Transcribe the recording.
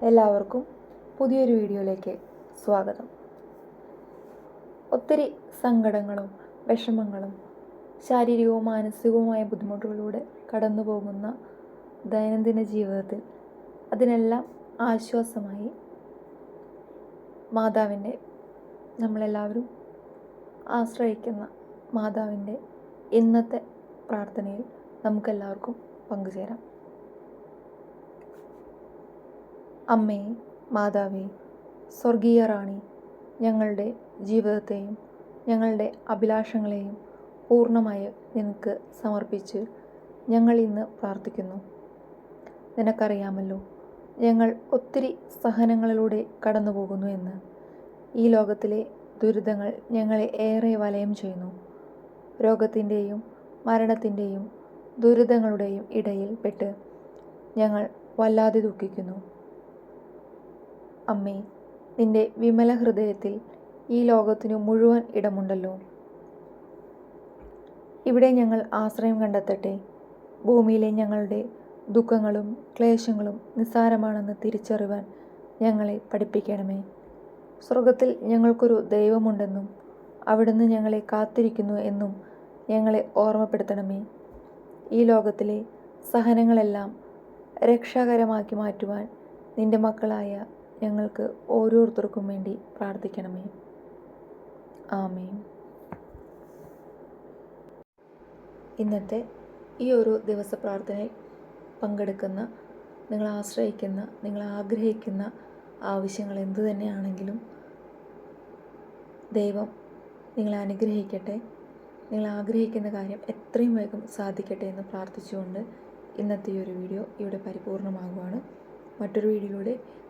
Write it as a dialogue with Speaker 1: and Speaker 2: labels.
Speaker 1: എല്ലാവർക്കും പുതിയൊരു വീഡിയോയിലേക്ക് സ്വാഗതം. ഒത്തിരി സങ്കടങ്ങളും വിഷമങ്ങളും ശാരീരികവും മാനസികവുമായ ബുദ്ധിമുട്ടുകളിലൂടെ കടന്നു പോകുന്ന ദൈനംദിന ജീവിതത്തിൽ അതിനെല്ലാം ആശ്വാസമായി മാതാവിന്റെ നമ്മളെല്ലാവരും ആശ്രയിക്കുന്ന മാതാവിന്റെ ഇന്നത്തെ പ്രാർത്ഥനയിൽ നമുക്കെല്ലാവർക്കും പങ്കുചേരാം. അമ്മേ മാതാവേ സ്വർഗീയ റാണി ഞങ്ങളുടെ ജീവിതത്തെയും ഞങ്ങളുടെ അഭിലാഷങ്ങളെയും പൂർണമായി നിനക്ക് സമർപ്പിച്ച് ഞങ്ങൾ ഇന്ന് പ്രാർത്ഥിക്കുന്നു. നിനക്കറിയാമല്ലോ ഞങ്ങൾ ഒത്തിരി സഹനങ്ങളിലൂടെ കടന്നു പോകുന്നു എന്ന്. ഈ ലോകത്തിലെ ദുരിതങ്ങൾ ഞങ്ങളെ ഏറെ വലയം ചെയ്യുന്നു. രോഗത്തിന്റെയും മരണത്തിന്റെയും ദുരിതങ്ങളുടെയും ഇടയിൽ പെട്ട് ഞങ്ങൾ വല്ലാതെ ദുഃഖിക്കുന്നു. അമ്മേ നിന്റെ വിമല ഹൃദയത്തിൽ ഈ ലോകത്തിനു മുഴുവൻ ഇടമുണ്ടല്ലോ. ഇവിടെ ഞങ്ങൾ ആശ്രയം കണ്ടെത്തട്ടെ. ഭൂമിയിലെ ഞങ്ങളുടെ ദുഃഖങ്ങളും ക്ലേശങ്ങളും നിസ്സാരമാണെന്ന് തിരിച്ചറിവാൻ ഞങ്ങളെ പഠിപ്പിക്കണമേ. സ്വർഗത്തിൽ ഞങ്ങൾക്കൊരു ദൈവമുണ്ടെന്നും അവിടുന്ന് ഞങ്ങളെ കാത്തിരിക്കുന്നു എന്നും ഞങ്ങളെ ഓർമ്മപ്പെടുത്തണമേ. ഈ ലോകത്തിലെ സഹനങ്ങളെല്ലാം രക്ഷാകരമാക്കി മാറ്റുവാൻ നിന്റെ മക്കളായ ഞങ്ങൾക്ക് ഓരോരുത്തർക്കും വേണ്ടി പ്രാർത്ഥിക്കണമേ. ആമേൻ. ഇന്നത്തെ ഈ ഒരു ദിവസ പ്രാർത്ഥനയിൽ പങ്കെടുക്കുന്ന നിങ്ങൾ ആശ്രയിക്കുന്ന നിങ്ങൾ ആഗ്രഹിക്കുന്ന ആവശ്യങ്ങൾ എന്തു തന്നെയാണെങ്കിലും ദൈവം നിങ്ങളെ അനുഗ്രഹിക്കട്ടെ. നിങ്ങൾ ആഗ്രഹിക്കുന്ന കാര്യം എത്രയും വേഗം സാധിക്കട്ടെ എന്ന് പ്രാർത്ഥിച്ചുകൊണ്ട് ഇന്നത്തെ ഈ ഒരു വീഡിയോ ഇവിടെ പരിപൂർണമാകുവാണ്. മറ്റൊരു വീഡിയോയിലൂടെ